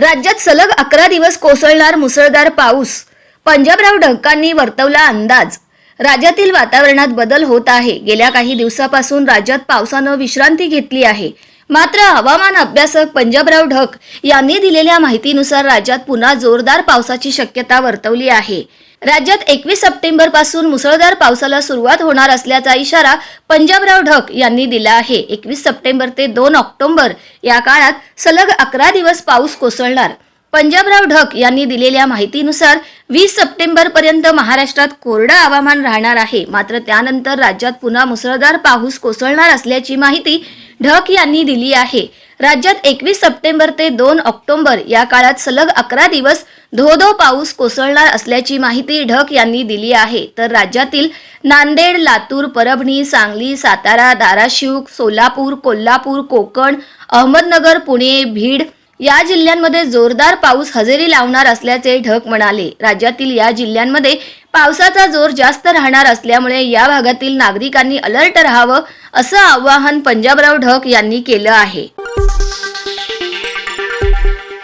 राज्यात सलग अकरा दिवस कोसळणार मुसळधार पाऊस. पंजाबराव ढक्कांनी वर्तवला अंदाज. राज्यातील वातावरणात बदल होत आहे. गेल्या काही दिवसापासून राज्यात पावसानं विश्रांती घेतली आहे. मात्र हवामान अभ्यासक पंजाबराव ढक यांनी दिलेल्या माहितीनुसार राज्यात पुन्हा जोरदार पावसाची शक्यता वर्तवली आहे. राज्यात एकवीस सप्टेंबरपासून मुसळधार पावसाला सुरुवात होणार असल्याचा इशारा पंजाबराव ढक यांनी दिला आहे. एकवीस सप्टेंबर ते दोन ऑक्टोबर या काळात सलग अकरा दिवस पाऊस कोसळणार. पंजाबराव ढक यांनी दिलेल्या माहितीनुसार वीस सप्टेंबर पर्यंत महाराष्ट्रात कोरडं हवामान राहणार आहे. मात्र त्यानंतर राज्यात पुन्हा मुसळधार पाऊस कोसळणार असल्याची माहिती ढक यांनी दिली आहे. राज्यात एकवीस सप्टेंबर ते दोन ऑक्टोबर या काळात सलग अकरा दिवस धो धो पाऊस कोसळणार असल्याची माहिती ढक यांनी दिली आहे. तर राज्यातील नांदेड लातूर परभणी सांगली सातारा धाराशिव सोलापूर कोल्हापूर कोकण अहमदनगर पुणे भीड या जिल्ह्यांमध्ये जोरदार पाऊस हजेरी लावणार असल्याचे ढग म्हणाले. राज्यातील या जिल्ह्यांमध्ये पावसाचा जोर जास्त राहणार असल्यामुळे या भागातील नागरिकांनी अलर्ट राहावं असं आवाहन पंजाबराव ढक यांनी केलं आहे.